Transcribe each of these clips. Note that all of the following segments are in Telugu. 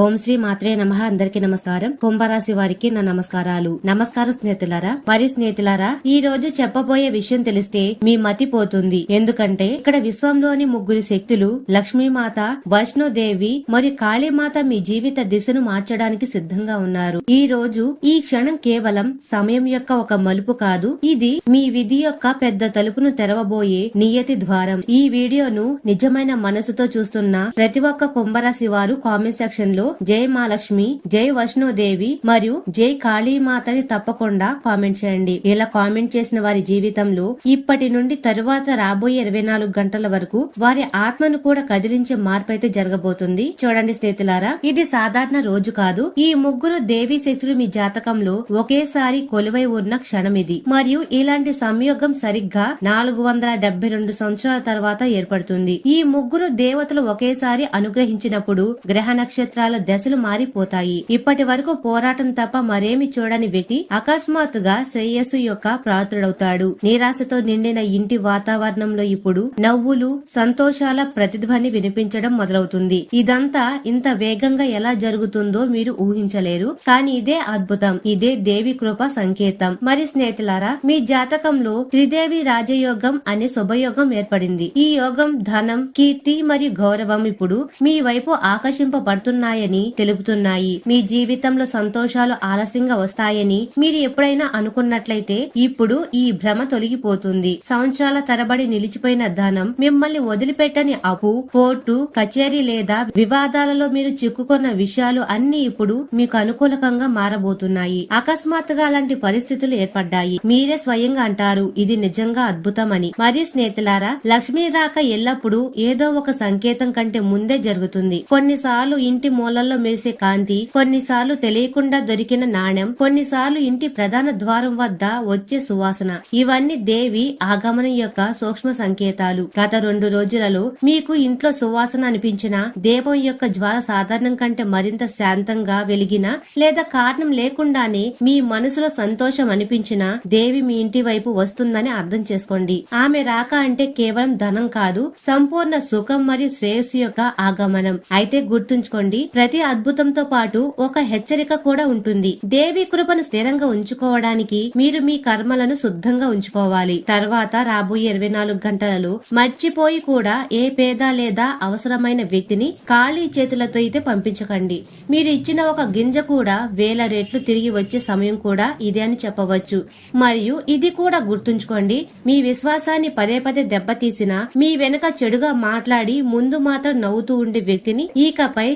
ఓం శ్రీ మాత్రే నమ. అందరికి నమస్కారం. కుంభరాశి వారికి నా నమస్కారాలు. నమస్కారం స్నేహితులారా మరి స్నేహితులారా ఈ రోజు చెప్పబోయే విషయం తెలిస్తే మీ మతి పోతుంది. ఎందుకంటే ఇక్కడ విశ్వంలోని ముగ్గురు శక్తులు లక్ష్మీమాత వైష్ణోదేవి మరియు కాళీమాత మీ జీవిత దిశను మార్చడానికి సిద్ధంగా ఉన్నారు. ఈ రోజు ఈ క్షణం కేవలం సమయం యొక్క ఒక మలుపు కాదు. ఇది మీ విధి యొక్క పెద్ద తలుపును తెరవబోయే నియతి ద్వారం. ఈ వీడియోను నిజమైన మనసుతో చూస్తున్న ప్రతి ఒక్క కుంభరాశి వారు కామెంట్ సెక్షన్లో జై మహాలక్ష్మి జై వైష్ణోదేవి మరియు జై కాళీమాతని తప్పకుండా కామెంట్ చేయండి. ఇలా కామెంట్ చేసిన వారి జీవితంలో ఇప్పటి నుండి తరువాత రాబోయే ఇరవై నాలుగు గంటల వరకు వారి ఆత్మను కూడా కదిలించే మార్పు అయితే జరగబోతుంది. చూడండి స్నేహితులారా ఇది సాధారణ రోజు కాదు. ఈ ముగ్గురు దేవి శక్తులు మీ జాతకంలో ఒకేసారి కొలువై ఉన్న క్షణం ఇది. మరియు ఇలాంటి సంయోగం సరిగ్గా నాలుగు వందల డెబ్బై రెండు సంవత్సరాల తర్వాత ఏర్పడుతుంది. ఈ ముగ్గురు దేవతలు ఒకేసారి అనుగ్రహించినప్పుడు గ్రహ నక్షత్రాల దశలు మారిపోతాయి. ఇప్పటి వరకు పోరాటం తప్ప మరేమి చూడని వ్యక్తి అకస్మాత్తుగా శ్రేయస్సు యొక్క ప్రాతుడవుతాడు నిరాశతో నిండిన ఇంటి వాతావరణంలో ఇప్పుడు నవ్వులు సంతోషాల ప్రతిధ్వని వినిపించడం మొదలవుతుంది. ఇదంతా ఇంత వేగంగా ఎలా జరుగుతుందో మీరు ఊహించలేరు. కానీ ఇదే అద్భుతం. ఇదే దేవి కృప సంకేతం. మరి స్నేహితులారా మీ జాతకంలో త్రిదేవి రాజయోగం అనే శుభయోగం ఏర్పడింది. ఈ యోగం ధనం కీర్తి మరియు గౌరవం ఇప్పుడు మీ వైపు ఆకర్షింపబడుతున్నాయి వస్తాయని తెలుపుతున్నాయి. మీ జీవితంలో సంతోషాలు ఆలస్యంగా వస్తాయని మీరు ఎప్పుడైనా అనుకున్నట్లయితే ఇప్పుడు ఈ భ్రమ తొలగిపోతుంది. సంవత్సరాల తరబడి నిలిచిపోయిన ధనం మిమ్మల్ని వదిలిపెట్టని అప్పు కోర్టు కచేరీ లేదా వివాదాలలో మీరు చిక్కుకున్న విషయాలు అన్ని ఇప్పుడు మీకు అనుకూలకంగా మారబోతున్నాయి. అకస్మాత్తుగా అలాంటి పరిస్థితులు ఏర్పడ్డాయి. మీరే స్వయంగా అంటారు ఇది నిజంగా అద్భుతమని. మరి స్నేహితులారా లక్ష్మీ రాక ఎల్లప్పుడూ ఏదో ఒక సంకేతం కంటే ముందే జరుగుతుంది. కొన్నిసార్లు ఇంటి మూలల్లో మెరిసే కాంతి కొన్నిసార్లు తెలియకుండా దొరికిన నాణ్యం కొన్నిసార్లు ఇంటి ప్రధాన ద్వారం వద్ద వచ్చే సువాసన. ఇవన్నీ దేవి ఆగమనం యొక్క సూక్ష్మ సంకేతాలు. గత రెండు రోజులలో మీకు ఇంట్లో సువాసన అనిపించిన దీపం యొక్క జ్వాల సాధారణం కంటే మరింత శాంతంగా వెలిగిన లేదా కారణం లేకుండానే మీ మనసులో సంతోషం అనిపించిన దేవి మీ ఇంటి వైపు వస్తుందని అర్థం చేసుకోండి. ఆమె రాక అంటే కేవలం ధనం కాదు సంపూర్ణ సుఖం మరియు శ్రేయస్సు యొక్క ఆగమనం. అయితే గుర్తుంచుకోండి ప్రతి అద్భుతంతో పాటు ఒక హెచ్చరిక కూడా ఉంటుంది. దేవి కృపను స్థిరంగా ఉంచుకోవడానికి మీరు మీ కర్మలను శుద్ధంగా ఉంచుకోవాలి. తర్వాత రాబోయే ఇరవై నాలుగు గంటలలో మర్చిపోయి కూడా ఏ పేద లేదా అవసరమైన వ్యక్తిని ఖాళీ చేతులతో అయితే పంపించకండి. మీరు ఇచ్చిన ఒక గింజ కూడా వేల రెట్లు తిరిగి వచ్చే సమయం కూడా ఇదే అని చెప్పవచ్చు. మరియు ఇది కూడా గుర్తుంచుకోండి మీ విశ్వాసాన్ని పదే పదే దెబ్బతీసిన మీ వెనుక చెడుగా మాట్లాడి ముందు మాత్రం నవ్వుతూ ఉండే వ్యక్తిని ఇకపై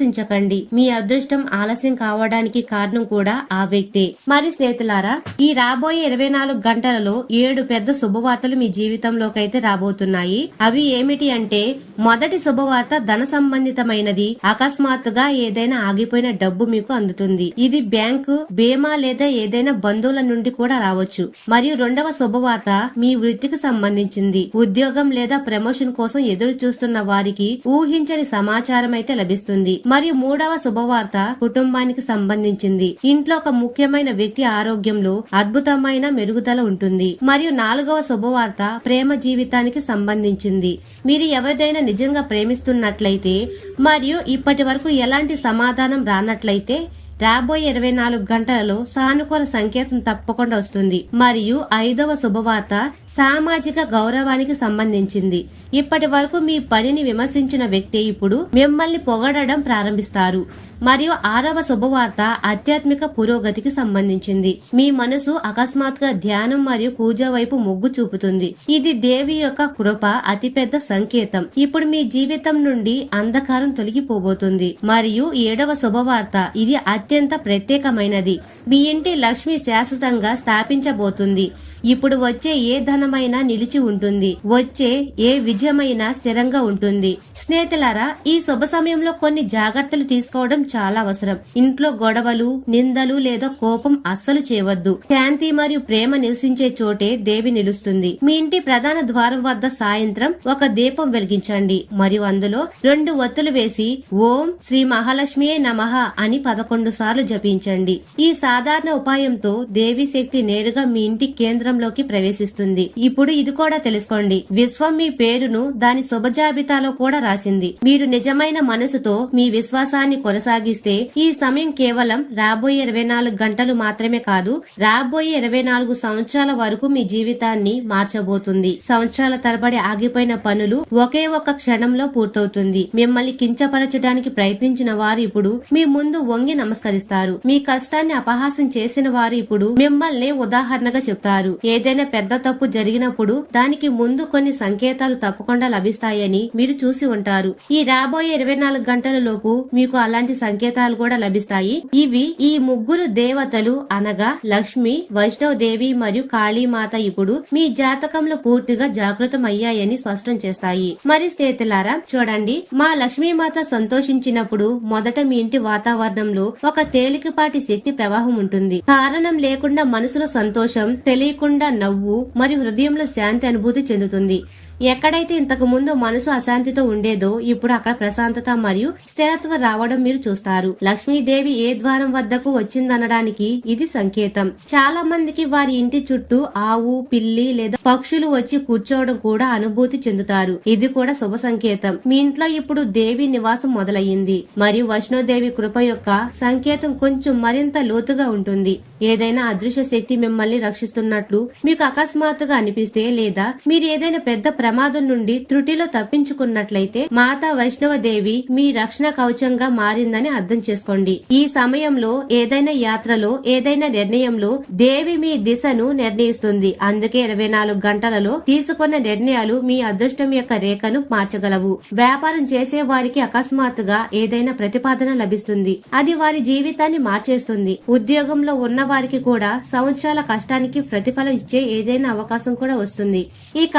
విశ్వసించకండి. మీ అదృష్టం ఆలస్యం కావడానికి కారణం కూడా ఆ వ్యక్తే. మరి స్నేహితులారా ఈ రాబోయే ఇరవై నాలుగు గంటలలో ఏడు పెద్ద శుభవార్తలు మీ జీవితంలోకైతే రాబోతున్నాయి. అవి ఏమిటి అంటే మొదటి శుభవార్త ధన సంబంధితమైనది. అకస్మాత్తుగా ఏదైనా ఆగిపోయిన డబ్బు మీకు అందుతుంది. ఇది బ్యాంకు బీమా లేదా ఏదైనా బంధువుల నుండి కూడా రావచ్చు. మరియు రెండవ శుభవార్త మీ వృత్తికి సంబంధించింది. ఉద్యోగం లేదా ప్రమోషన్ కోసం ఎదురు చూస్తున్న వారికి ఊహించని సమాచారం అయితే లభిస్తుంది. మరియు మూడవ శుభవార్త కుటుంబానికి సంబంధించింది. ఇంట్లో ఒక ముఖ్యమైన వ్యక్తి ఆరోగ్యంలో అద్భుతమైన మెరుగుదల ఉంటుంది. మరియు నాలుగవ శుభవార్త ప్రేమ జీవితానికి సంబంధించింది. మీరు ఎవరిదైనా నిజంగా ప్రేమిస్తున్నట్లయితే మరియు ఇప్పటి వరకు ఎలాంటి సమాధానం రానట్లయితే రాబోయే ఇరవై నాలుగు గంటలలో సానుకూల సంకేతం తప్పకుండా వస్తుంది. మరియు ఐదవ శుభవార్త సామాజిక గౌరవానికి సంబంధించింది. ఇప్పటి వరకు మీ పనిని విమర్శించిన వ్యక్తి ఇప్పుడు మిమ్మల్ని పొగడడం ప్రారంభిస్తారు. మరియు ఆరవ శుభవార్త ఆధ్యాత్మిక పురోగతికి సంబంధించింది. మీ మనసు అకస్మాత్తుగా ధ్యానం మరియు పూజ వైపు మొగ్గు చూపుతుంది. ఇది దేవి యొక్క కృప అతిపెద్ద సంకేతం. ఇప్పుడు మీ జీవితం నుండి అంధకారం తొలగిపోబోతుంది. మరియు ఏడవ శుభవార్త ఇది అత్యంత ప్రత్యేకమైనది. మీ ఇంటి లక్ష్మి శాశ్వతంగా స్థాపించబోతుంది. ఇప్పుడు వచ్చే ఏ ధనమైనా నిలిచి ఉంటుంది. వచ్చే ఏ విజయమైనా స్థిరంగా ఉంటుంది. స్నేహితులారా ఈ శుభ సమయంలో కొన్ని జాగ్రత్తలు తీసుకోవడం చాలా అవసరం. ఇంట్లో గొడవలు నిందలు లేదా కోపం అస్సలు చేయవద్దు. శాంతి మరియు ప్రేమ నివసించే చోటే దేవి నిలుస్తుంది. మీ ఇంటి ప్రధాన ద్వారం వద్ద సాయంత్రం ఒక దీపం వెలిగించండి. మరియు అందులో రెండు ఒత్తులు వేసి ఓం శ్రీ మహాలక్ష్మియే నమః అని పదకొండు సార్లు జపించండి. ఈ సాధారణ ఉపాయంతో దేవి శక్తి నేరుగా మీ ఇంటి కేంద్రంలోకి ప్రవేశిస్తుంది. ఇప్పుడు ఇది కూడా తెలుసుకోండి. విశ్వం మీ పేరును దాని శుభ జాబితాలో కూడా రాసింది. మీరు నిజమైన మనసుతో మీ విశ్వాసాన్ని కొనసాగిస్తే ఈ సమయం కేవలం రాబోయే ఇరవై నాలుగు గంటలు మాత్రమే కాదు రాబోయే ఇరవై నాలుగు సంవత్సరాల వరకు మీ జీవితాన్ని మార్చబోతుంది. సంవత్సరాల తరబడి ఆగిపోయిన పనులు ఒకే ఒక్క క్షణంలో పూర్తవుతుంది. మిమ్మల్ని కించపరచడానికి ప్రయత్నించిన వారు ఇప్పుడు మీ ముందు వంగి నమస్కరిస్తారు. మీ కష్టాన్ని అపహాసం చేసిన వారు ఇప్పుడు మిమ్మల్ని ఉదాహరణగా చెప్తారు. ఏదైనా పెద్ద తప్పు జరిగినప్పుడు దానికి ముందు కొన్ని సంకేతాలు తప్పకుండా లభిస్తాయని మీరు చూసి ఉంటారు. ఈ రాబోయే ఇరవై నాలుగు గంటల లోపు మీకు అలాంటి సంకేతాలు కూడా లభిస్తాయి. ఇవి ఈ ముగ్గురు దేవతలు అనగా లక్ష్మి వైష్ణవ దేవి మరియు కాళీమాత ఇప్పుడు మీ జాతకంలో పూర్తిగా జాగృతం అయ్యాయని స్పష్టం చేస్తాయి. మరి స్నేహితులారా చూడండి. మా లక్ష్మీమాత సంతోషించినప్పుడు మొదట మీ ఇంటి వాతావరణంలో ఒక తేలికపాటి శక్తి ప్రవాహం ఉంటుంది. కారణం లేకుండా మనసులో సంతోషం తెలియకుండా నవ్వు మరియు హృదయంలో శాంతి అనుభూతి చెందుతుంది. ఎక్కడైతే ఇంతకు ముందు మనసు అశాంతితో ఉండేదో ఇప్పుడు అక్కడ ప్రశాంతత మరియు స్థిరత్వం రావడం మీరు చూస్తారు. లక్ష్మీదేవి ఏ ద్వారం వద్దకు వచ్చిందనడానికి ఇది సంకేతం. చాలా మందికి వారి ఇంటి చుట్టూ ఆవు పిల్లి లేదా పక్షులు వచ్చి కూర్చోవడం కూడా అనుభూతి చెందుతారు. ఇది కూడా శుభ సంకేతం. మీ ఇంట్లో ఇప్పుడు దేవి నివాసం మొదలయ్యింది. మరియు వైష్ణోదేవి కృప యొక్క సంకేతం కొంచెం మరింత లోతుగా ఉంటుంది. ఏదైనా అదృశ్య శక్తి మిమ్మల్ని రక్షిస్తున్నట్లు మీకు అకస్మాత్తుగా అనిపిస్తే లేదా మీరు ఏదైనా పెద్ద ప్రమాదం నుండి త్రుటిలో తప్పించుకున్నట్లయితే మాతా వైష్ణవ దేవి మీ రక్షణ కవచంగా మారిందని అర్థం చేసుకోండి. ఈ సమయంలో ఏదైనా యాత్రలో ఏదైనా నిర్ణయంలో దేవి మీ దిశను నిర్ణయిస్తుంది. అందుకే ఇరవై నాలుగు గంటలలో తీసుకున్న నిర్ణయాలు మీ అదృష్టం యొక్క రేఖను మార్చగలవు. వ్యాపారం చేసే వారికి అకస్మాత్తుగా ఏదైనా ప్రతిపాదన లభిస్తుంది. అది వారి జీవితాన్ని మార్చేస్తుంది. ఉద్యోగంలో ఉన్న వారికి కూడా సంవత్సరాల కష్టానికి ప్రతిఫలం ఇచ్చే ఏదైనా అవకాశం కూడా వస్తుంది. ఇక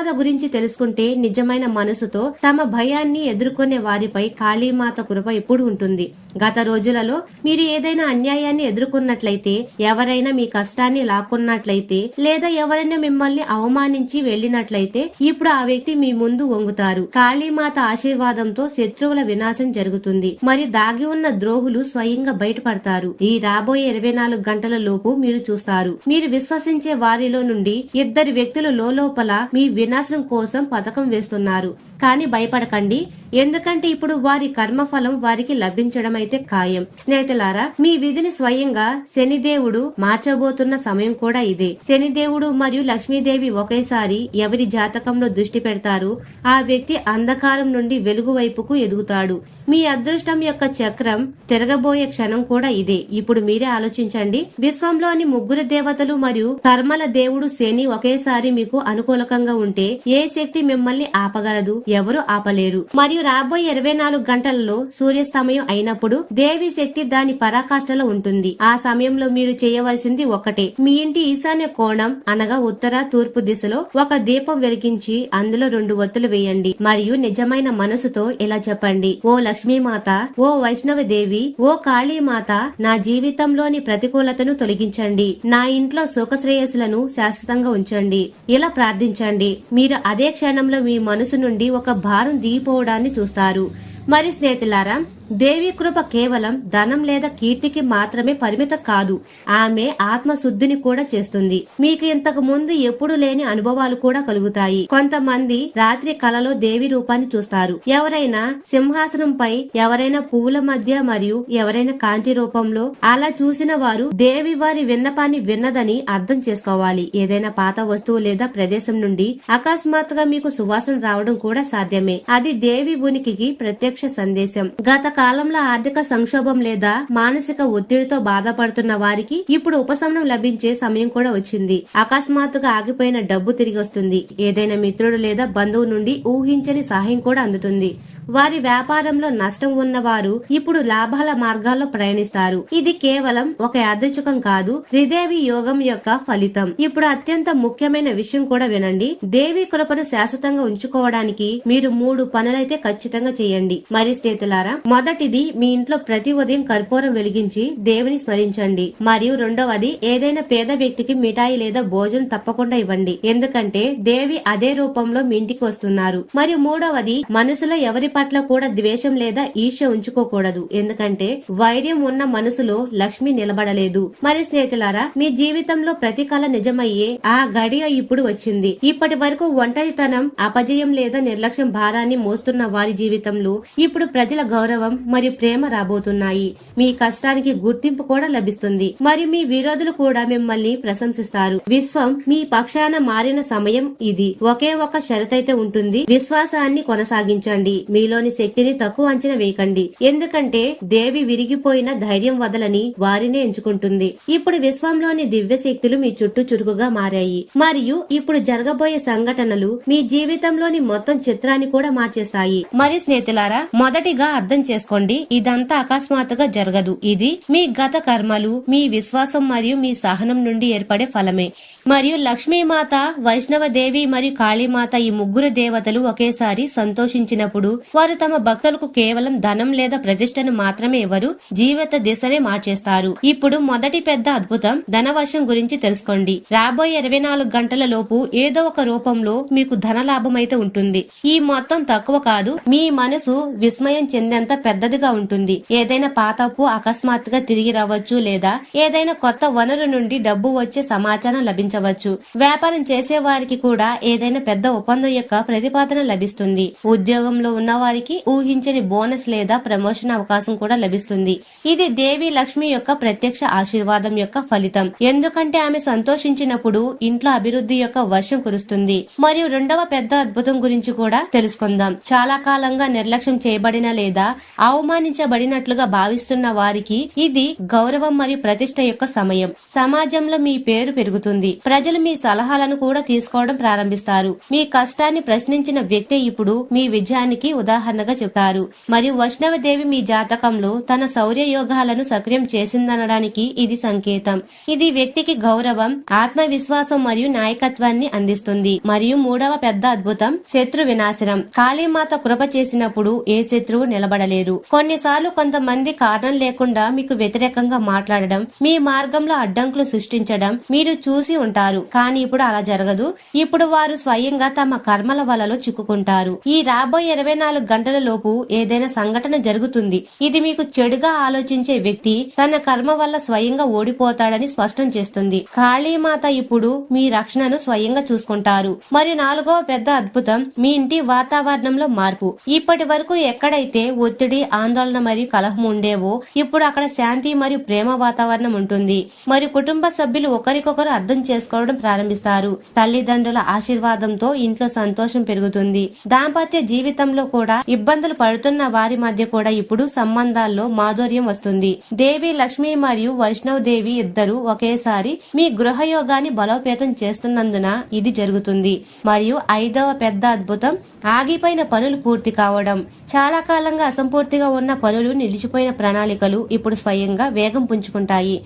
కాళీమాత గురించి తెలుసుకుంటే నిజమైన మనసుతో తమ భయాన్ని ఎదుర్కొనే వారిపై కాళీమాత కృప ఎప్పుడు ఉంటుంది. గత రోజులలో మీరు ఏదైనా అన్యాయాన్ని ఎదుర్కొన్నట్లయితే ఎవరైనా మీ కష్టాన్ని లాక్కున్నట్లయితే లేదా ఎవరైనా మిమ్మల్ని అవమానించి వెళ్ళినట్లయితే ఇప్పుడు ఆ వ్యక్తి మీ ముందు వంగుతారు. కాళీమాత ఆశీర్వాదంతో శత్రువుల వినాశం జరుగుతుంది. మరి దాగి ఉన్న ద్రోహులు స్వయంగా బయటపడతారు. ఈ రాబోయే ఇరవై నాలుగు గంటల లోపు మీరు చూస్తారు. మీరు విశ్వసించే వారిలో నుండి ఇద్దరు వ్యక్తులు లోపల మీ వినాశనం కోసం పథకం వేస్తున్నారు. కానీ భయపడకండి. ఎందుకంటే ఇప్పుడు వారి కర్మఫలం వారికి లభించడం అయితే ఖాయం. స్నేహితులారా మీ విధిని స్వయంగా శనిదేవుడు మార్చబోతున్న సమయం కూడా ఇదే. శనిదేవుడు మరియు లక్ష్మీదేవి ఒకేసారి ఎవరి జాతకంలో దృష్టి పెడతారు ఆ వ్యక్తి అంధకారం నుండి వెలుగు వైపుకు ఎదుగుతాడు. మీ అదృష్టం యొక్క చక్రం తిరగబోయే క్షణం కూడా ఇదే. ఇప్పుడు మీరే ఆలోచించండి విశ్వంలోని ముగ్గురు దేవతలు మరియు కర్మల దేవుడు శని ఒకేసారి మీకు అనుకూలకంగా ఉంటే ఏ శక్తి మిమ్మల్ని ఆపగలదు? ఎవరు ఆపలేరు? మరియు మరియు రాబోయే ఇరవై నాలుగు గంటలలో సూర్యాస్తమయం అయినప్పుడు దేవి శక్తి దాని పరాకాష్ఠలో ఉంటుంది. ఆ సమయంలో మీరు చేయవలసింది ఒకటే. మీ ఇంటి ఈశాన్య కోణం అనగా ఉత్తర తూర్పు దిశలో ఒక దీపం వెలిగించి అందులో రెండు ఒత్తులు వేయండి. మరియు నిజమైన మనసుతో ఇలా చెప్పండి. ఓ లక్ష్మీమాత ఓ వైష్ణవ దేవి ఓ కాళీమాత నా జీవితంలోని ప్రతికూలతను తొలగించండి. నా ఇంట్లో సుఖ శ్రేయస్సులను శాశ్వతంగా ఉంచండి. ఇలా ప్రార్థించండి. మీరు అదే క్షణంలో మీ మనసు నుండి ఒక భారం దిగిపోవడాన్ని చూస్తారు. మరి స్నేహితులారా దేవి కృప కేవలం ధనం లేదా కీర్తికి మాత్రమే పరిమితం కాదు. ఆమె ఆత్మశుద్ధిని కూడా చేస్తుంది. మీకు ఇంతకు ముందు ఎప్పుడు లేని అనుభవాలు కూడా కలుగుతాయి. కొంతమంది రాత్రి కలలో దేవి రూపాన్ని చూస్తారు. ఎవరైనా సింహాసనంపై ఎవరైనా పువ్వుల మధ్య మరియు ఎవరైనా కాంతి రూపంలో అలా చూసిన వారు దేవి వారి విన్నపాన్ని విన్నదని అర్థం చేసుకోవాలి. ఏదైనా పాత వస్తువు లేదా ప్రదేశం నుండి అకస్మాత్తుగా మీకు సువాసన రావడం కూడా సాధ్యమే. అది దేవి ఉనికికి ప్రత్యక్ష సందేశం. గత కాలంలో ఆర్థిక సంక్షోభం లేదా మానసిక ఒత్తిడితో బాధపడుతున్న వారికి ఇప్పుడు ఉపశమనం లభించే సమయం కూడా వచ్చింది. అకస్మాత్తుగా ఆగిపోయిన డబ్బు తిరిగి వస్తుంది. ఏదైనా మిత్రుడు లేదా బంధువు నుండి ఊహించని సహాయం కూడా అందుతుంది. వారి వ్యాపారంలో నష్టం ఉన్నవారు ఇప్పుడు లాభాల మార్గాల్లో ప్రయాణిస్తారు. ఇది కేవలం ఒక యాదృచ్ఛికం కాదు త్రిదేవి యోగం యొక్క ఫలితం. ఇప్పుడు అత్యంత ముఖ్యమైన విషయం కూడా వినండి. దేవి కృపను శాశ్వతంగా ఉంచుకోవడానికి మీరు మూడు పనులైతే ఖచ్చితంగా చేయండి. మరి స్నేహితులారా మొదటిది మీ ఇంట్లో ప్రతి ఉదయం కర్పూరం వెలిగించి దేవుని స్మరించండి. మరియు రెండవది ఏదైనా పేద వ్యక్తికి మిఠాయి లేదా భోజనం తప్పకుండా ఇవ్వండి. ఎందుకంటే దేవి అదే రూపంలో మీ ఇంటికి వస్తున్నారు. మరియు మూడవది మనసులో ఎవరిపై పట్ల కూడా ద్వేషం లేదా ఈర్ష్య ఉంచుకోకూడదు. ఎందుకంటే వైర్యం ఉన్న మనసులో లక్ష్మి నిలబడలేదు. మరి స్నేహితులారా మీ జీవితంలో ప్రతి కళ నిజమయ్యే ఆ గడియ ఇప్పుడు వచ్చింది. ఇప్పటి వరకు ఒంటరితనం అపజయం లేదా నిర్లక్ష్యం భారాన్ని మోస్తున్న వారి జీవితంలో ఇప్పుడు ప్రజల గౌరవం మరియు ప్రేమ రాబోతున్నాయి. మీ కష్టానికి గుర్తింపు కూడా లభిస్తుంది. మరియు మీ విరోధులు కూడా మిమ్మల్ని ప్రశంసిస్తారు. విశ్వం మీ పక్షాన మారిన సమయం ఇది. ఒకే ఒక షరతైతే ఉంటుంది. విశ్వాసాన్ని కొనసాగించండి. మీలోని శక్తిని తక్కువ అంచనా వేయకండి. ఎందుకంటే దేవి విరిగిపోయిన ధైర్యం వదలని వారినే ఎంచుకుంటుంది. ఇప్పుడు విశ్వంలోని దివ్య శక్తులు మీ చుట్టూ చురుకుగా మారాయి. మరియు ఇప్పుడు జరగబోయే సంఘటనలు మీ జీవితంలోని మొత్తం చిత్రాన్ని కూడా మార్చేస్తాయి. మరి స్నేహితులారా మొదటిగా అర్థం చేసుకోండి ఇదంతా అకస్మాత్తుగా జరగదు. ఇది మీ గత కర్మలు మీ విశ్వాసం మరియు మీ సహనం నుండి ఏర్పడే ఫలమే. మరియు లక్ష్మీమాత వైష్ణవ దేవి మరియు కాళీమాత ఈ ముగ్గురు దేవతలు ఒకేసారి సంతోషించినప్పుడు వారు తమ భక్తులకు కేవలం ధనం లేదా ప్రతిష్టను మాత్రమే ఇవ్వరు జీవిత దిశనే మార్చేస్తారు. ఇప్పుడు మొదటి పెద్ద అద్భుతం ధనవశం గురించి తెలుసుకోండి. రాబోయే ఇరవై నాలుగు గంటల లోపు ఏదో ఒక రూపంలో మీకు ధన లాభం అయితే ఉంటుంది. ఈ మొత్తం తక్కువ కాదు మీ మనసు విస్మయం చెందేంత పెద్దదిగా ఉంటుంది. ఏదైనా పాతపు అకస్మాత్తుగా తిరిగి రావచ్చు లేదా ఏదైనా కొత్త వనరు నుండి డబ్బు వచ్చే సమాచారం లభించవచ్చు. వ్యాపారం చేసే వారికి కూడా ఏదైనా పెద్ద ఒప్పందం యొక్క ప్రతిపాదన లభిస్తుంది. ఉద్యోగంలో ఉన్న వారికి ఊహించని బోనస్ లేదా ప్రమోషన్ అవకాశం కూడా లభిస్తుంది. ఇది దేవి లక్ష్మి యొక్క ప్రత్యక్ష ఆశీర్వాదం యొక్క ఫలితం. ఎందుకంటే ఆమె సంతోషించినప్పుడు ఇంట్లో అభివృద్ధి యొక్క వర్షం కురుస్తుంది. మరియు రెండవ పెద్ద అద్భుతం గురించి కూడా తెలుసుకుందాం. చాలా కాలంగా నిర్లక్ష్యం చేయబడిన లేదా అవమానించబడినట్లుగా భావిస్తున్న వారికి ఇది గౌరవం మరియు ప్రతిష్ట యొక్క సమయం. సమాజంలో మీ పేరు పెరుగుతుంది. ప్రజలు మీ సలహాలను కూడా తీసుకోవడం ప్రారంభిస్తారు. మీ కష్టాన్ని ప్రశ్నించిన వ్యక్తి ఇప్పుడు మీ విజయానికి ఉదాహరణగా చెబుతారు. మరియు వైష్ణవదేవి మీ జాతకంలో తన శౌర్య యోగాలను సక్రియం చేసిందనడానికి ఇది సంకేతం. ఇది వ్యక్తికి గౌరవం ఆత్మవిశ్వాసం మరియు నాయకత్వాన్ని అందిస్తుంది. మరియు మూడవ పెద్ద అద్భుతం శత్రు వినాశనం. కాళీమాత కృప చేసినప్పుడు ఏ శత్రువు నిలబడలేరు. కొన్నిసార్లు కొంతమంది కారణం లేకుండా మీకు వ్యతిరేకంగా మాట్లాడడం మీ మార్గంలో అడ్డంకులు సృష్టించడం మీరు చూసి ఉంటారు. కానీ ఇప్పుడు అలా జరగదు. ఇప్పుడు వారు స్వయంగా తమ కర్మల వలలో చిక్కుకుంటారు. ఈ రాబోయే ఇరవై నాలుగు గంటల లోపు ఏదైనా సంఘటన జరుగుతుంది. ఇది మీకు చెడుగా ఆలోచించే వ్యక్తి తన కర్మ వల్ల స్వయంగా ఓడిపోతాడని స్పష్టం చేస్తుంది. కాళీమాత ఇప్పుడు మీ రక్షణను స్వయంగా చూసుకుంటారు. మరియు నాలుగవ పెద్ద అద్భుతం మీ ఇంటి వాతావరణంలో మార్పు. ఇప్పటి వరకు ఎక్కడైతే ఒత్తిడి ఆందోళన మరియు కలహం ఉండేవో ఇప్పుడు అక్కడ శాంతి మరియు ప్రేమ వాతావరణం ఉంటుంది. మరియు కుటుంబ సభ్యులు ఒకరికొకరు అర్థం చేసుకోవడం ప్రారంభిస్తారు. తల్లిదండ్రుల ఆశీర్వాదంతో ఇంట్లో సంతోషం పెరుగుతుంది. దాంపత్య జీవితంలో కూడా ఇబ్బందులు పడుతున్న వారి మధ్య కూడా ఇప్పుడు సంబంధాల్లో మాధుర్యం వస్తుంది. దేవి లక్ష్మి మరియు వైష్ణవ్ దేవి ఇద్దరు ఒకేసారి మీ గృహయోగాన్ని బలోపేతం చేస్తున్నందున ఇది జరుగుతుంది. మరియు ఐదవ పెద్ద అద్భుతం ఆగిపోయిన పనులు పూర్తి కావడం. చాలా కాలంగా అసంపూర్తిగా ఉన్న పనులు నిలిచిపోయిన ప్రణాళికలు ఇప్పుడు స్వయంగా వేగం పుంజుకుంటాయి.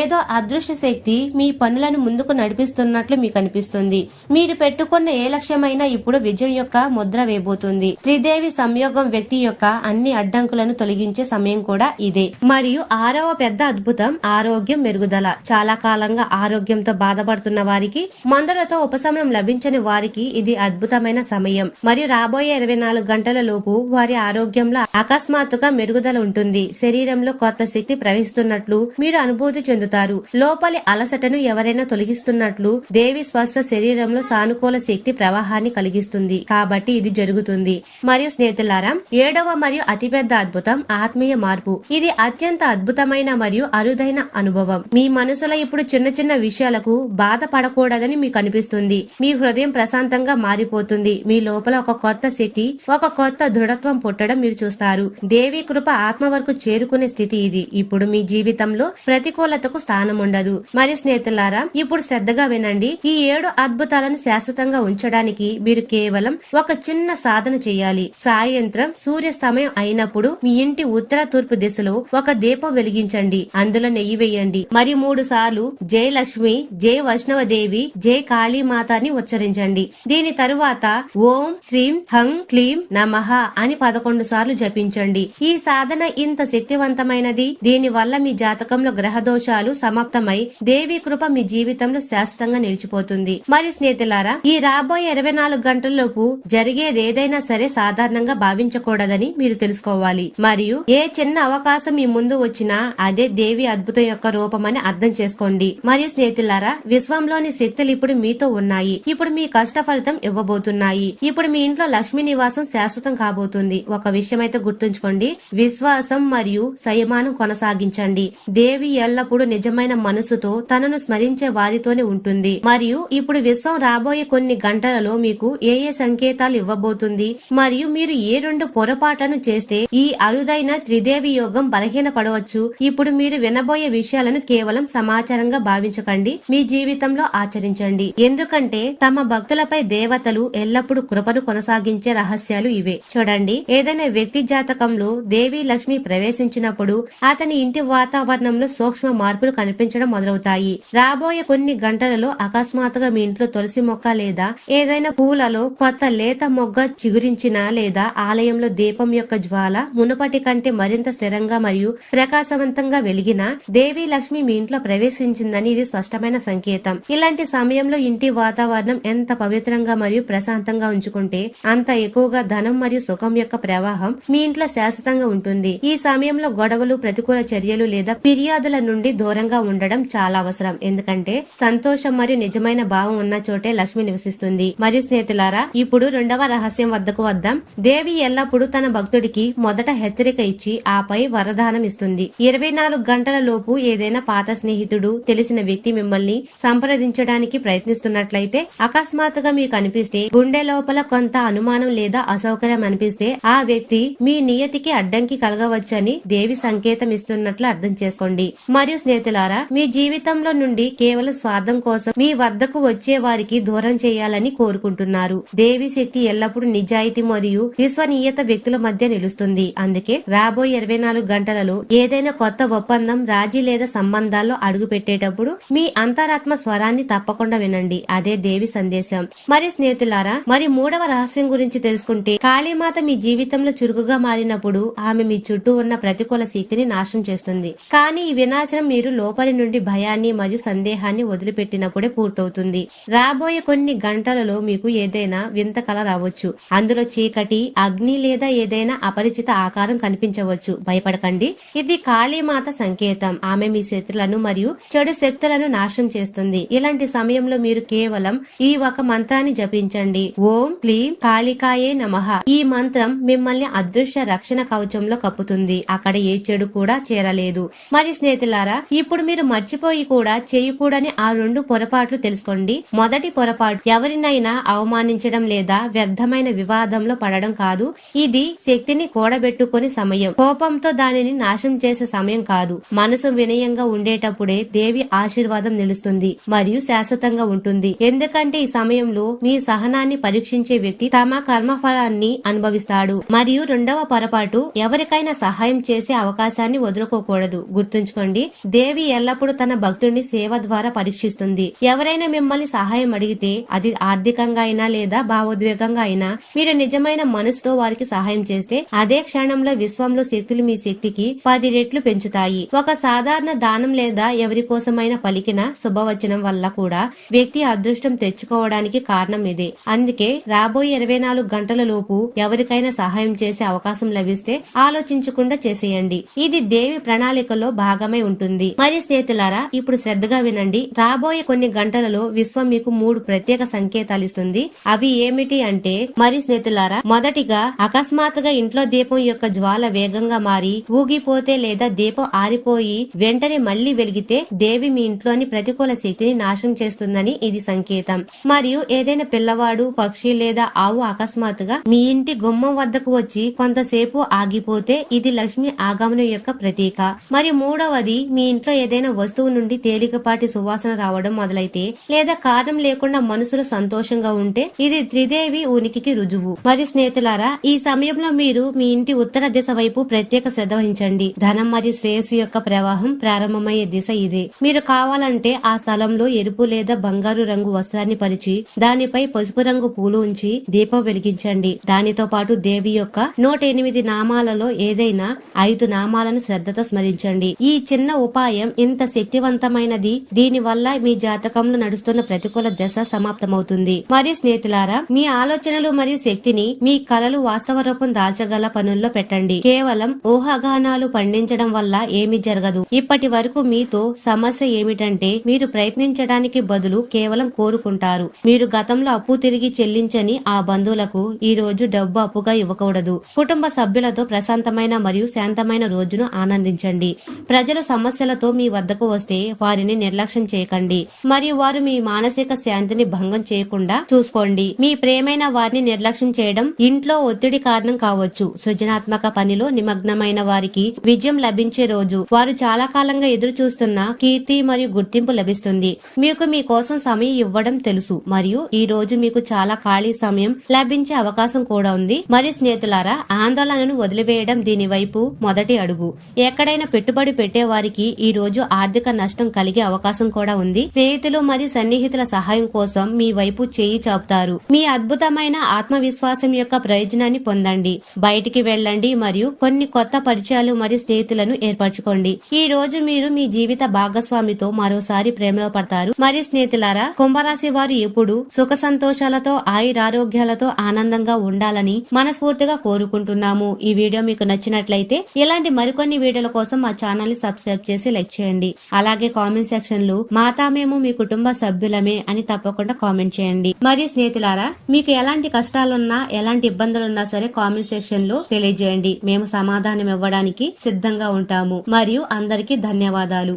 ఏదో అదృష్ట శక్తి మీ పనులను ముందుకు నడిపిస్తున్నట్లు మీకు అనిపిస్తుంది. మీరు పెట్టుకున్న ఏ లక్ష్యమైనా ఇప్పుడు విజయం యొక్క ముద్ర వేయబోతుంది. త్రిదేవి సంయోగం వ్యక్తి యొక్క అన్ని అడ్డంకులను తొలగించే సమయం కూడా ఇదే. మరియు ఆరవ పెద్ద అద్భుతం ఆరోగ్యం మెరుగుదల. చాలా కాలంగా ఆరోగ్యంతో బాధపడుతున్న వారికి మందులతో ఉపశమనం లభించని వారికి ఇది అద్భుతమైన సమయం. మరియు రాబోయే ఇరవై నాలుగు గంటల లోపు వారి ఆరోగ్యంలో అకస్మాత్తుగా మెరుగుదల ఉంటుంది. శరీరంలో కొత్త శక్తి ప్రవహిస్తున్నట్లు మీరు అనుభూతి చెందుతారు. లోపలి అలసటను ఎవరైనా తొలగిస్తున్నట్లు దేవి స్వస్థ శరీరంలో సానుకూల శక్తి ప్రవాహాన్ని కలిగిస్తుంది. కాబట్టి ఇది జరుగుతుంది. మరియు స్నేహితులారా ఏడవ మరియు అతిపెద్ద అద్భుతం ఆత్మీయ మార్పు. ఇది అత్యంత అద్భుతమైన మరియు అరుదైన అనుభవం. మీ మనసులో ఇప్పుడు చిన్న చిన్న విషయాలకు బాధపడకూడదని మీకు అనిపిస్తుంది. మీ హృదయం ప్రశాంతంగా మారిపోతుంది. మీ లోపల ఒక కొత్త శక్తి ఒక కొత్త దృఢత్వం పుట్టడం మీరు చూస్తారు. దేవి కృప ఆత్మ వరకు చేరుకునే స్థితి ఇది. ఇప్పుడు మీ జీవితంలో ప్రతికూలతకు స్థానం ఉండదు. మరి స్నేహితులారా ఇప్పుడు శ్రద్ధగా వినండి. ఈ ఏడు అద్భుతాలను శాశ్వతంగా ఉంచడానికి మీరు కేవలం ఒక చిన్న సాధన చేయాలి. సాయంత్రం సూర్యాస్తమయం అయినప్పుడు మీ ఇంటి ఉత్తర తూర్పు దిశలో ఒక దీపం వెలిగించండి. అందులో నెయ్యి వేయండి. మరి మూడు సార్లు జై లక్ష్మి జై వైష్ణవదేవి జై కాళీమాత అని ఉచ్చరించండి. దీని తరువాత ఓం శ్రీం హం క్లీం నమః అని పదకొండు సార్లు జపించండి. ఈ సాధన ఇంత శక్తివంతమైనది. దీని వల్ల మీ జాతకంలో గ్రహ దోషాలు సమాప్తమై దేవి కృప మీ జీవితంలో శాశ్వతంగా నిలిచిపోతుంది. మరి స్నేహితులారా ఈ రాబోయే ఇరవై నాలుగు గంటలలోపు జరిగేది ఏదైనా సరే సాధారణ. సాధారణంగా భావించకూడదని మీరు తెలుసుకోవాలి. మరియు ఏ చిన్న అవకాశం మీ ముందు వచ్చినా అదే దేవి అద్భుతం యొక్క రూపమని అర్థం చేసుకోండి. మరియు స్నేహితులారా విశ్వంలోని శక్తులు ఇప్పుడు మీతో ఉన్నాయి. ఇప్పుడు మీ కష్ట ఫలితం ఇవ్వబోతున్నాయి. ఇప్పుడు మీ ఇంట్లో లక్ష్మీ నివాసం శాశ్వతం కాబోతుంది. ఒక విషయం అయితే గుర్తుంచుకోండి. విశ్వాసం మరియు సంయమానం కొనసాగించండి. దేవి ఎల్లప్పుడూ నిజమైన మనసుతో తనను స్మరించే వారితోనే ఉంటుంది. మరియు ఇప్పుడు విశ్వం రాబోయే కొన్ని గంటలలో మీకు ఏ ఏ సంకేతాలు ఇవ్వబోతుంది. మరియు మీ మీరు ఏ రెండు పొరపాట్లను చేస్తే ఈ అరుదైన త్రిదేవి యోగం బలహీన పడవచ్చు ఇప్పుడు మీరు వినబోయే విషయాలను కేవలం సమాచారంగా భావించకండి. మీ జీవితంలో ఆచరించండి. ఎందుకంటే తమ భక్తులపై దేవతలు ఎల్లప్పుడూ కృపను కొనసాగించే రహస్యాలు ఇవే. చూడండి ఏదైనా వ్యక్తి జాతకంలో దేవి లక్ష్మి ప్రవేశించినప్పుడు అతని ఇంటి వాతావరణంలో సూక్ష్మ మార్పులు కనిపించడం మొదలవుతాయి. రాబోయే కొన్ని గంటలలో అకస్మాత్తుగా మీ ఇంట్లో తులసి మొక్క లేదా ఏదైనా పూలలో కొత్త లేత మొగ్గ చిగురించిన లేదా ఆలయంలో దీపం యొక్క జ్వాల మునుపటి కంటే మరింత స్థిరంగా మరియు ప్రకాశవంతంగా వెలిగిన దేవి లక్ష్మి మీ ఇంట్లో ప్రవేశించిందని ఇది స్పష్టమైన సంకేతం. ఇలాంటి సమయంలో ఇంటి వాతావరణం ఎంత పవిత్రంగా మరియు ప్రశాంతంగా ఉంచుకుంటే అంత ఎక్కువగా ధనం మరియు సుఖం యొక్క ప్రవాహం మీ ఇంట్లో శాశ్వతంగా ఉంటుంది. ఈ సమయంలో గొడవలు ప్రతికూల చర్యలు లేదా ఫిర్యాదుల నుండి దూరంగా ఉండడం చాలా అవసరం. ఎందుకంటే సంతోషం మరియు నిజమైన భావం ఉన్న చోటే లక్ష్మి నివసిస్తుంది. మరియు స్నేహితులారా ఇప్పుడు రెండవ రహస్యం వద్దకు వద్దాం. దేవి ఎల్లప్పుడూ తన భక్తుడికి మొదట హెచ్చరిక ఇచ్చి ఆపై వరదానం ఇస్తుంది. ఇరవై నాలుగు గంటల లోపు ఏదైనా పాత స్నేహితుడు తెలిసిన వ్యక్తి మిమ్మల్ని సంప్రదించడానికి ప్రయత్నిస్తున్నట్లయితే అకస్మాత్తుగా మీకు అనిపిస్తే గుండె లోపల కొంత అనుమానం లేదా అసౌకర్యం అనిపిస్తే ఆ వ్యక్తి మీ నియతికి అడ్డంకి కలగవచ్చని దేవి సంకేతం ఇస్తున్నట్లు అర్థం చేసుకోండి. మరియు స్నేహితులారా మీ జీవితంలో నుండి కేవలం స్వార్థం కోసం మీ వద్దకు వచ్చే వారికి దూరం చేయాలని కోరుకుంటున్నారు. దేవి శక్తి ఎల్లప్పుడూ నిజాయితీ మరియు విశ్వనీయత వ్యక్తుల మధ్య నిలుస్తుంది. అందుకే రాబోయే ఇరవై నాలుగు గంటలలో ఏదైనా కొత్త ఒప్పందం రాజీ లేదా సంబంధాల్లో అడుగు పెట్టేటప్పుడు మీ అంతరాత్మ స్వరాన్ని తప్పకుండా వినండి. అదే దేవి సందేశం. మరి స్నేహితులారా మరి మూడవ రహస్యం గురించి తెలుసుకుంటే కాళీమాత మీ జీవితంలో చురుకుగా మారినప్పుడు ఆమె మీ చుట్టూ ఉన్న ప్రతికూల శక్తిని నాశనం చేస్తుంది. కానీ ఈ వినాశనం మీరు లోపలి నుండి భయాన్ని మరియు సందేహాన్ని వదిలిపెట్టినప్పుడే పూర్తవుతుంది. రాబోయే కొన్ని గంటలలో మీకు ఏదైనా వింత కల రావచ్చు. అందులో చీకటి అగ్ని లేదా ఏదైనా అపరిచిత ఆకారం కనిపించవచ్చు. భయపడకండి. ఇది కాళీమాత సంకేతం. ఆమె మీ శత్రులను మరియు చెడు శక్తులను నాశనం చేస్తుంది. ఇలాంటి సమయంలో మీరు కేవలం ఈ ఒక మంత్రాన్ని జపించండి. ఓం క్లీం కాళికాయే నమః. ఈ మంత్రం మిమ్మల్ని అదృశ్య రక్షణ కవచంలో కప్పుతుంది. అక్కడ ఏ చెడు కూడా చేరలేదు. మరి స్నేహితులారా ఇప్పుడు మీరు మర్చిపోయి కూడా చేయకూడని ఆ రెండు పొరపాట్లు తెలుసుకోండి. మొదటి పొరపాటు ఎవరినైనా అవమానించడం లేదా వ్యర్థమైన వివాదంలో పడడం కాదు. ఇది శక్తిని కూడబెట్టుకుని సమయం. కోపంతో దానిని నాశనం చేసే సమయం కాదు. మనసు వినయంగా ఉండేటప్పుడే దేవి ఆశీర్వాదం నిలుస్తుంది మరియు శాశ్వతంగా ఉంటుంది. ఎందుకంటే ఈ సమయంలో మీ సహనాన్ని పరీక్షించే వ్యక్తి తమ కర్మఫలాన్ని అనుభవిస్తాడు. మరియు రెండవ పొరపాటు ఎవరికైనా సహాయం చేసే అవకాశాన్ని వదులుకోకూడదు. గుర్తుంచుకోండి దేవి ఎల్లప్పుడూ తన భక్తుడిని సేవ ద్వారా పరీక్షిస్తుంది. ఎవరైనా మిమ్మల్ని సహాయం అడిగితే అది ఆర్థికంగా అయినా లేదా భావోద్వేగంగా అయినా మీరు నిజమైన మనసుతో వారికి సహాయం చేస్తే అదే క్షణంలో విశ్వంలో శక్తులు మీ శక్తికి పది రెట్లు పెంచుతాయి. ఒక సాధారణ దానం లేదా ఎవరి కోసమైనా పలికిన శుభవచనం వల్ల కూడా వ్యక్తి అదృష్టం తెచ్చుకోవడానికి కారణం ఇదే. అందుకే రాబోయే ఇరవై నాలుగు గంటల లోపు ఎవరికైనా సహాయం చేసే అవకాశం లభిస్తే ఆలోచించకుండా చేసేయండి. ఇది దేవి ప్రణాళికలో భాగమై ఉంటుంది. మరి స్నేహితులారా ఇప్పుడు శ్రద్ధగా వినండి. రాబోయే కొన్ని గంటలలో విశ్వం మీకు మూడు ప్రత్యేక సంకేతాలు ఇస్తుంది. అవి ఏమిటి అంటే మరి స్నేహితులారా మొదటిగా అకస్మాత్తుగా ఇంట్లో దీపం యొక్క జ్వాల వేగంగా మారి ఊగిపోతే లేదా దీపం ఆరిపోయి వెంటనే మళ్ళీ వెలిగితే దేవి మీ ఇంట్లోని ప్రతికూల శక్తిని నాశనం చేస్తుందని ఇది సంకేతం. మరియు ఏదైనా పిల్లవాడు పక్షి లేదా ఆవు అకస్మాత్తుగా మీ ఇంటి గుమ్మం వద్దకు వచ్చి కొంతసేపు ఆగిపోతే ఇది లక్ష్మి ఆగమనం యొక్క ప్రతీక. మరియు మూడవది మీ ఇంట్లో ఏదైనా వస్తువు నుండి తేలికపాటి సువాసన రావడం మొదలైతే లేదా కారణం లేకుండా మనసులో సంతోషంగా ఉంటే ఇది త్రిదేవి ఉనికికి రుజువు. మరి స్నేహితులారా ఈ సమయంలో మీరు మీ ఇంటి ఉత్తర దిశ వైపు ప్రత్యేక శ్రద్ధ వహించండి. ధనం మరియు శ్రేయస్సు యొక్క ప్రవాహం ప్రారంభమయ్యే దిశ ఇదే. మీరు కావాలంటే ఆ స్థలంలో ఎరుపు లేదా బంగారు రంగు వస్త్రాన్ని పరిచి దానిపై పసుపు రంగు పూలు ఉంచి దీపం వెలిగించండి. దానితో పాటు దేవి యొక్క నూట ఎనిమిది నామాలలో ఏదైనా ఐదు నామాలను శ్రద్ధతో స్మరించండి. ఈ చిన్న ఉపాయం ఇంత శక్తివంతమైనది దీని వల్ల మీ జాతకంలో నడుస్తున్న ప్రతికూల దశ సమాప్తమవుతుంది. మరియు స్నేహితులారా మీ ఆలోచనలు మరియు శక్తిని మీ కలలు వాస్తవ రూపం దాల్చగల పనుల్లో పెట్టండి. కేవలం ఊహాగానాలు పండించడం వల్ల ఏమి జరగదు. ఇప్పటి వరకు మీతో సమస్య ఏమిటంటే మీరు ప్రయత్నించడానికి బదులు కేవలం కోరుకుంటారు. మీరు గతంలో అప్పు తిరిగి చెల్లించని ఆ బంధువులకు ఈ రోజు డబ్బు అప్పుగా ఇవ్వకూడదు. కుటుంబ సభ్యులతో ప్రశాంతమైన మరియు శాంతమైన రోజును ఆనందించండి. ప్రజలు సమస్యలతో మీ వద్దకు వస్తే వారిని నిర్లక్ష్యం చేయకండి. మరియు వారు మీ మానసిక శాంతిని భంగం చేయకుండా చూసుకోండి. మీ ప్రేమైన వారిని నిర్లక్ష్యం చేయడం ఇంట్లో ఒత్తిడి కారణం కావచ్చు. సృజనాత్మక పనిలో నిమగ్నమైన వారికి విజయం లభించే రోజు. వారు చాలా కాలంగా ఎదురు చూస్తున్న కీర్తి మరియు గుర్తింపు లభిస్తుంది. మీకు మీ కోసం సమయం ఇవ్వడం తెలుసు. మరియు ఈ రోజు మీకు చాలా ఖాళీ సమయం లభించే అవకాశం కూడా ఉంది. మరియు స్నేహితులారా ఆందోళనను వదిలివేయడం దీని వైపు మొదటి అడుగు. ఎక్కడైనా పెట్టుబడి పెట్టే వారికి ఈ రోజు ఆర్థిక నష్టం కలిగే అవకాశం కూడా ఉంది. స్నేహితులు మరియు సన్నిహితుల సహాయం కోసం మీ వైపు చేయి చాపుతారు. మీ అద్భుతమైన ఆత్మవిశ్వాసం యొక్క ప్రయోజనాన్ని పొందండి. బయటికి వెళ్ళండి మరియు కొన్ని కొత్త పరిచయాలు మరియు స్నేహితులను ఏర్పరచుకోండి. ఈ రోజు మీరు మీ జీవిత భాగస్వామితో మరోసారి ప్రేమలో పడతారు. మరియు స్నేహితులారా కుంభరాశి వారు ఎప్పుడు సుఖ సంతోషాలతో ఆయురారోగ్యాలతో ఆనందంగా ఉండాలని మనస్ఫూర్తిగా కోరుకుంటున్నాము. ఈ వీడియో మీకు నచ్చినట్లయితే ఇలాంటి మరికొన్ని వీడియోల కోసం మా ఛానల్ని సబ్స్క్రైబ్ చేసి లైక్ చేయండి. అలాగే కామెంట్ సెక్షన్లో మాతా మేము మీ కుటుంబ సభ్యులమే అని తప్పకుండా కామెంట్ చేయండి. మరియు స్నేహితులారా మీకు ఎలాంటి కష్టాలున్నా ఎలాంటి ఇబ్బందులున్నా సరే కామెంట్ సెక్షన్లో తెలియజేయండి. మేము సమాధానం ఇవ్వడానికి సిద్ధంగా ఉంటాము. మరియు అందరికీ ధన్యవాదాలు.